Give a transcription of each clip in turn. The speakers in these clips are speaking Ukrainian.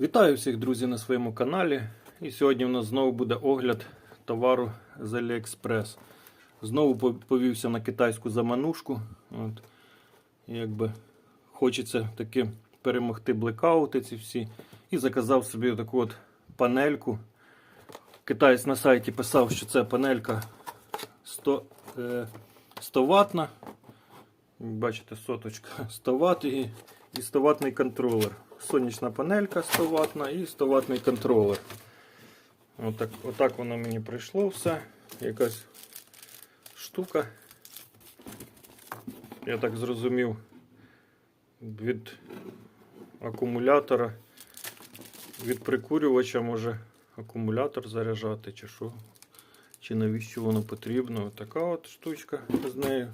Вітаю всіх друзів на своєму каналі. І сьогодні в нас знову буде огляд товару з AliExpress. Знову повівся на китайську заманушку. От. Якби хочеться таки перемогти блекаути ці всі. І заказав собі таку от панельку. Китаєць на сайті писав, що це панелька 100, е, 100 ватна. Бачите, соточка 100 Вт і 100 ватний контролер. Сонячна панелька 100 ватна і 100 ватний контролер. Отак, отак воно мені прийшло все. Якась штука. Я так зрозумів від акумулятора, від прикурювача може акумулятор заряджати чи що. Чи навіщо воно потрібно. Така от штучка з нею.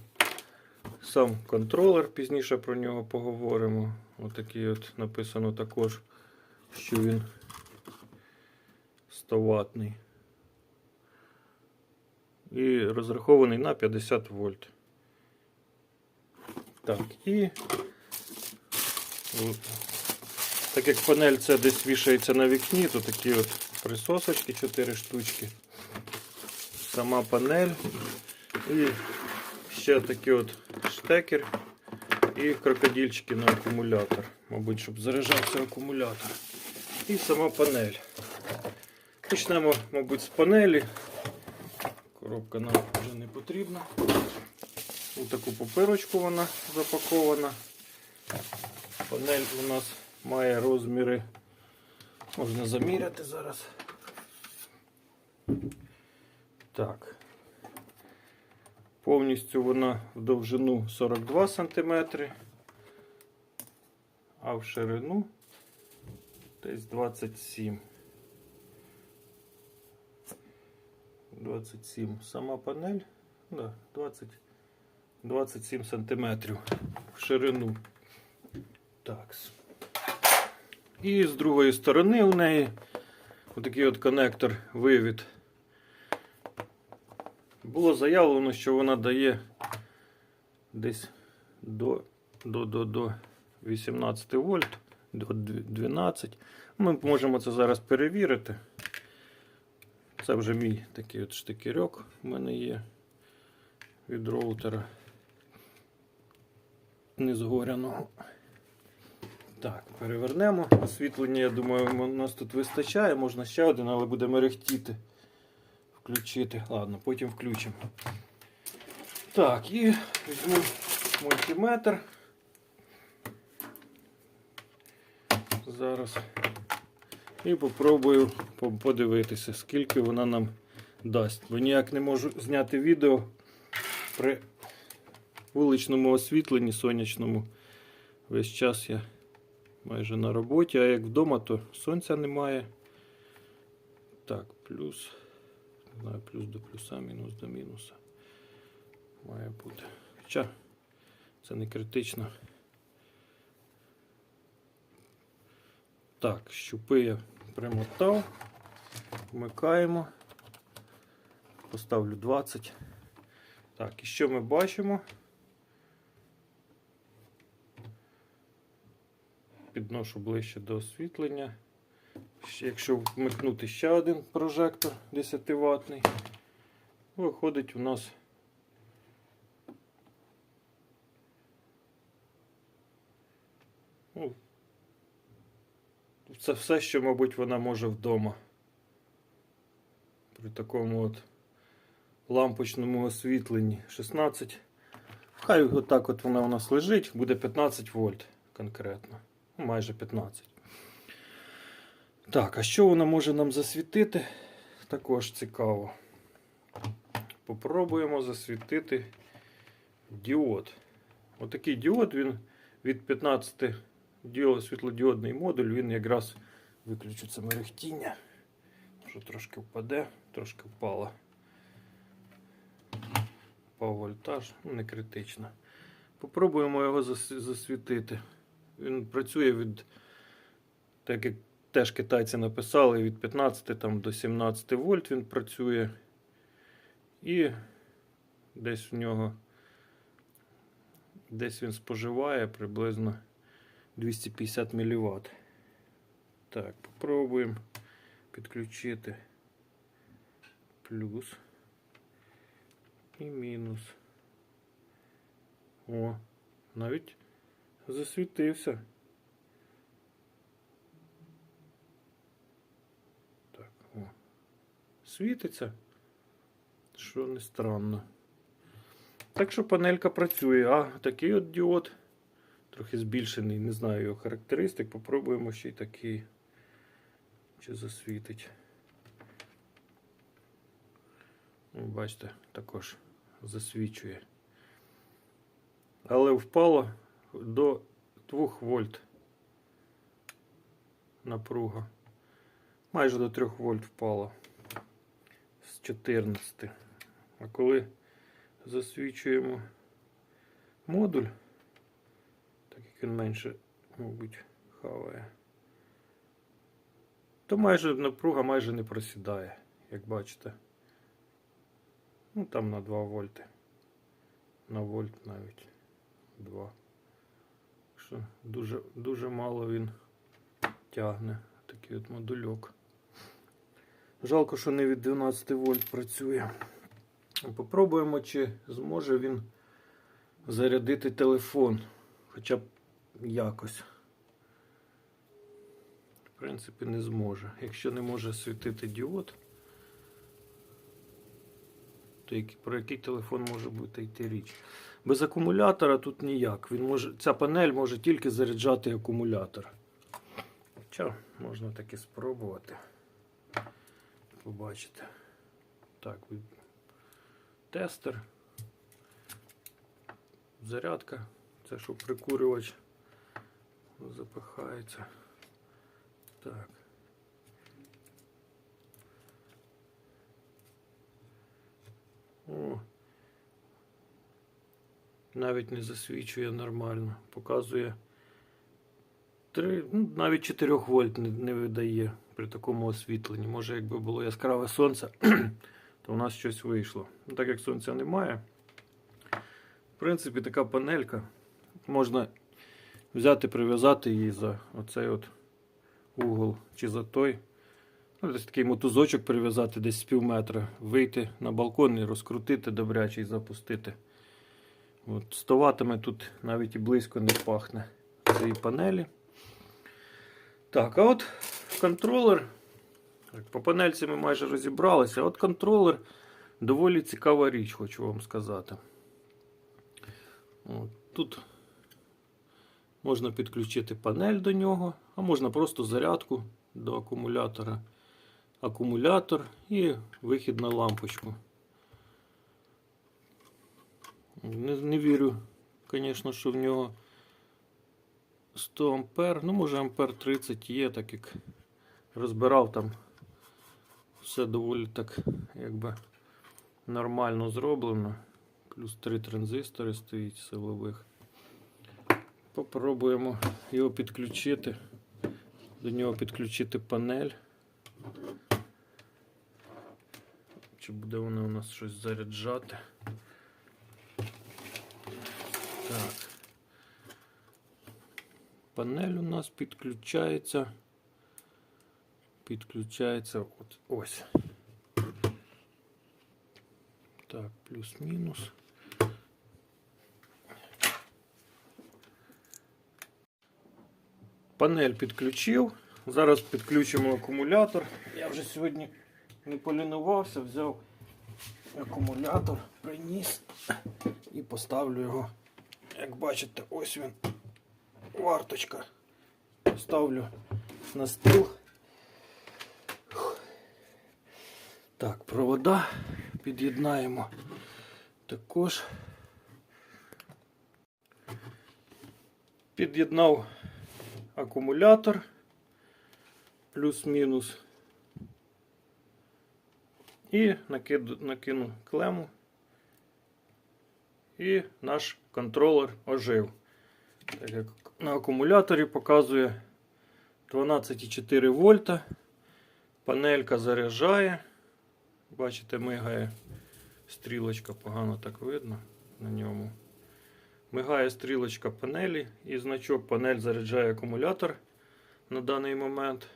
Сам контролер, пізніше про нього поговоримо. Отакий от написано також, що він 100 ватний. І розрахований на 50 вольт. Так, і от, так як панель це десь вішається на вікні, то такі от присосочки 4 штучки. Сама панель. І ще такий от штекер і крокодильчики на акумулятор. Мабуть, щоб заряджався акумулятор. І сама панель. Почнемо, мабуть, з панелі. Коробка нам вже не потрібна. У таку папирочку вона запакована. Панель у нас має розміри. Можна заміряти зараз. Так. Повністю вона в довжину 42 см, а в ширину десь 27. 27. Сама панель, да, 20, 27 см в ширину. Так. І з другої сторони у неї отакий от коннектор вивід. Було заявлено, що вона дає десь до до, до, до 18 вольт, до 12. Ми можемо це зараз перевірити. Це вже мій такий от штикерок у мене є від роутера незгоряного. Так, перевернемо. Освітлення, я думаю, у нас тут вистачає. Можна ще один, але буде мерехтіти включити. Ладно, потім включимо. Так, і візьму мультиметр. Зараз. І попробую подивитися, скільки вона нам дасть. Бо ніяк не можу зняти відео при вуличному освітленні сонячному. Весь час я майже на роботі, а як вдома, то сонця немає. Так, плюс. Не знаю, плюс до плюса, мінус до мінуса. Має бути. Хоча це не критично. Так, щупи я примотав. Вмикаємо. Поставлю 20. Так, і що ми бачимо? Підношу ближче до освітлення. Якщо вмикнути ще один прожектор 10 ватний, виходить у нас ну, це все, що, мабуть, вона може вдома. При такому от лампочному освітленні 16. Хай отак от вона у нас лежить, буде 15 вольт конкретно. Ну, майже 15. Так, а що вона може нам засвітити? Також цікаво. Попробуємо засвітити діод. Отакий діод він від 15 діод, світлодіодний модуль, він якраз виключиться мерехтіння. Що трошки впаде, трошки впало. Впав вольтаж, ну, не критично. Попробуємо його засвітити. Він працює від, так як теж китайці написали, від 15 там, до 17 вольт він працює. І десь в нього десь він споживає приблизно 250 мВт. Так, попробуємо підключити плюс і мінус. О, навіть засвітився. Так, о. Світиться, що не странно. Так що панелька працює, а такий от діод трохи збільшений, не знаю його характеристик. Попробуємо ще й такий. Чи засвітить. Бачите, також засвічує. Але впало до 2 вольт напруга. Майже до 3 вольт впало 14. А коли засвічуємо модуль, так як він менше, мабуть, хаває, то майже напруга майже не просідає, як бачите. Ну там на 2 вольти. На вольт навіть 2. Що дуже, дуже мало він тягне такий от модульок. Жалко, що не від 12 вольт працює. Попробуємо, чи зможе він зарядити телефон. Хоча б якось. В принципі, не зможе. Якщо не може світити діод, то про який телефон може бути йти річ? Без акумулятора тут ніяк. Він може, ця панель може тільки заряджати акумулятор. Хоча можна таки спробувати. Побачите. Так, тестер. Зарядка. Це що прикурювач запихається. Так. О. Навіть не засвічує нормально. Показує 3, ну, навіть 4 вольт не, не видає при такому освітленні. Може, якби було яскраве сонце, то у нас щось вийшло. Ну, так як сонця немає. В принципі, така панелька. Можна взяти, прив'язати її за оцей от угол чи за той. Ну, десь такий мотузочок прив'язати десь з пів метра, вийти на балкон і розкрутити добряче і запустити. От, 100 ватами тут навіть і близько не пахне цієї панелі. Так, а от контролер. По панельці ми майже розібралися. От контролер доволі цікава річ, хочу вам сказати. От, тут можна підключити панель до нього, а можна просто зарядку до акумулятора. Акумулятор і вихід на лампочку. Не, не вірю, звісно, що в нього 100 ампер, ну може ампер 30 є, так як розбирав там все доволі так якби нормально зроблено. Плюс 3 транзистори стоїть силових. Попробуємо його підключити. До нього підключити панель. Чи буде вона у нас щось заряджати? Так. Панель у нас підключається. Підключається от ось. Так, плюс-мінус. Панель підключив. Зараз підключимо акумулятор. Я вже сьогодні не полінувався, взяв акумулятор, приніс і поставлю його. Як бачите, ось він. Варточка. Ставлю на стіл. Так, провода під'єднаємо також. Під'єднав акумулятор плюс-мінус. І накиду, накину клему. І наш контролер ожив. Так як на акумуляторі показує 12,4 вольта. Панелька заряджає. Бачите, мигає стрілочка, погано так видно на ньому. Мигає стрілочка панелі і значок панель заряджає акумулятор на даний момент.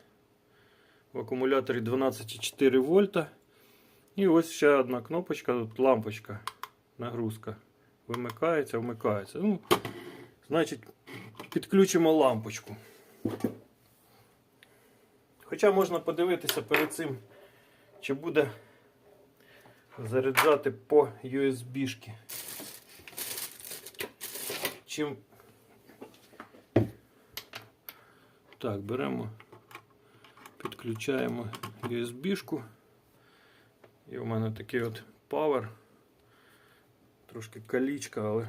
в акумуляторі 12,4 вольта. І ось ще одна кнопочка, тут лампочка, нагрузка. Вимикається, вмикається. Ну, значить, підключимо лампочку. Хоча можна подивитися перед цим, чи буде заряджати по USB-шки. Чим. Так, беремо, підключаємо USB-шку. І у мене такий от Power. Трошки калічка, але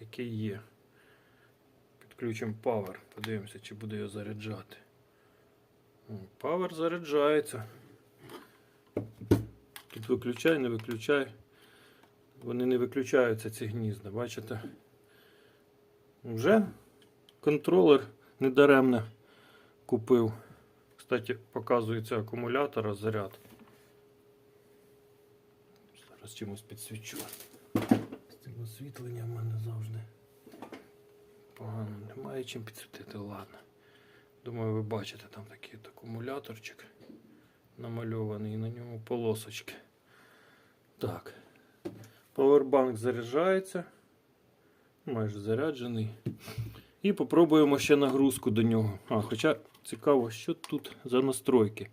який є. Підключимо Power. Подивимося, чи буде його заряджати. Power заряджається. Тут виключай, не виключай. Вони не виключаються ці гнізда, бачите? Вже контролер недаремно купив. Кстати, показується акумулятор, заряд. Зараз чимось підсвічу. З цим освітленням в мене завжди погано. Немає чим підсвітити, ладно. Думаю, ви бачите, там такий акумуляторчик намальований і на ньому полосочки. Так. Повербанк заряджається. Майже заряджений. І попробуємо ще нагрузку до нього. А, хоча цікаво, що тут за настройки.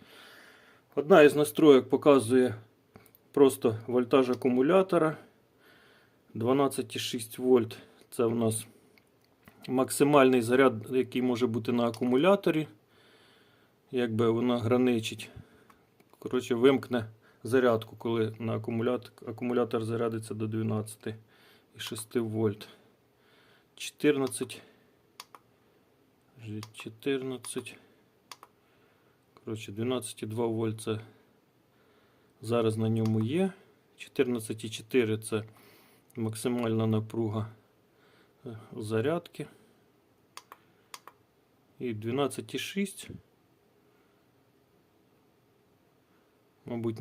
Одна із настроєк показує просто вольтаж акумулятора 12,6 вольт. Це у нас максимальний заряд, який може бути на акумуляторі. Якби вона граничить. Коротше, вимкне зарядку, коли на акумулятор, акумулятор зарядиться до 12,6 вольт. 14. 14. Коротше, 12,2 вольт це зараз на ньому є. 14,4 це максимальна напруга е, зарядки. І 12,6. Мабуть,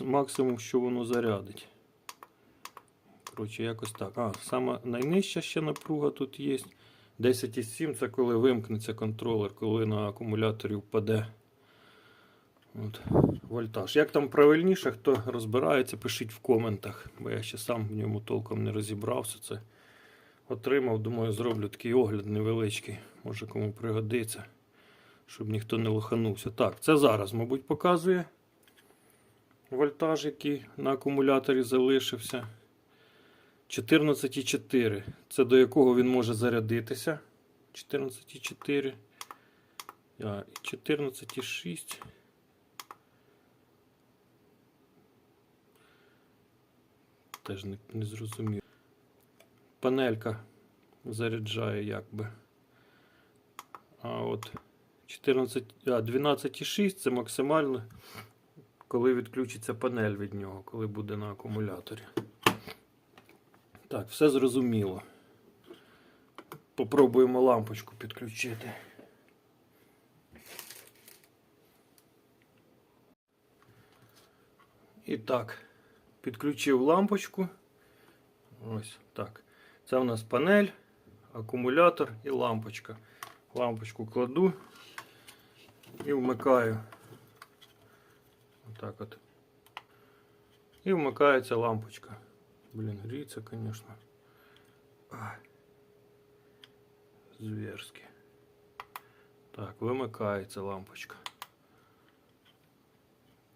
максимум, що воно зарядить. Коротше, якось так. А, сама найнижча ще напруга тут є. 10,7 це коли вимкнеться контролер, коли на акумуляторі впаде от, вольтаж. Як там правильніше, хто розбирається, пишіть в коментах, бо я ще сам в ньому толком не розібрався. Це отримав, думаю, зроблю такий огляд невеличкий. Може кому пригодиться, щоб ніхто не лоханувся. Так, це зараз, мабуть, показує вольтаж, який на акумуляторі залишився. 14,4. Це до якого він може зарядитися. 14,4. 14,6. Теж не, не зрозумів. Панелька заряджає якби. А от 14, а 12,6 це максимально, коли відключиться панель від нього, коли буде на акумуляторі. Так, все зрозуміло. Попробуємо лампочку підключити. І так, підключив лампочку. Ось так. Це у нас панель, акумулятор і лампочка. Лампочку кладу і вмикаю. Отак от. І вмикається лампочка. Греется, конечно. Ай. Зверски. Так, вимикається лампочка.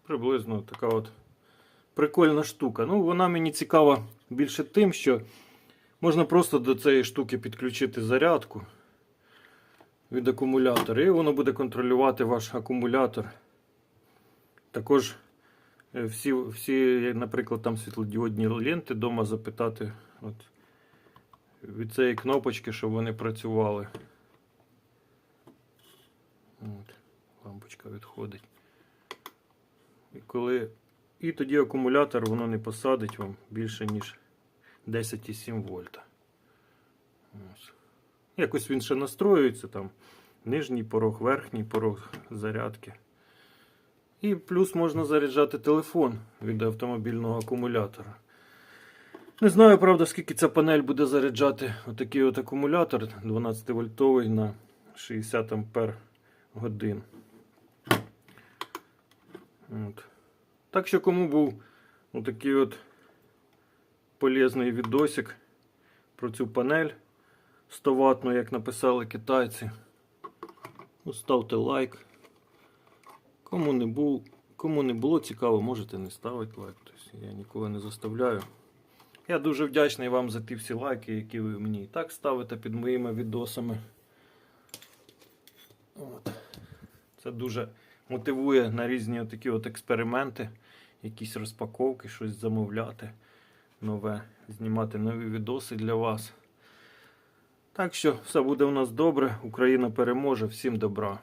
Приблизно така от прикольна штука. Ну, вона мені цікава більше тим, що можна просто до цієї штуки підключити зарядку від акумулятора, і воно буде контролювати ваш акумулятор. Також Е, всі, всі, наприклад, там світлодіодні ленти вдома запитати от, від цієї кнопочки, щоб вони працювали. От, лампочка відходить. І, коли... І тоді акумулятор воно не посадить вам більше, ніж 10,7 вольта. Ось. Якось він ще настроюється там. Нижній порог, верхній порог зарядки. І плюс можна заряджати телефон від автомобільного акумулятора. Не знаю, правда, скільки ця панель буде заряджати отакий от акумулятор 12 вольтовий на 60 ампер годин. От. Так що кому був ну, такий от полезний відосик про цю панель 100 ваттну, як написали китайці. Ну, ставте лайк. Кому не, був, кому не було цікаво, можете не ставити лайк. Тобто я нікого не заставляю. Я дуже вдячний вам за ті всі лайки, які ви мені і так ставите під моїми відосами. От. Це дуже мотивує на різні такі от експерименти, якісь розпаковки, щось замовляти нове, знімати нові відоси для вас. Так що все буде у нас добре. Україна переможе. Всім добра.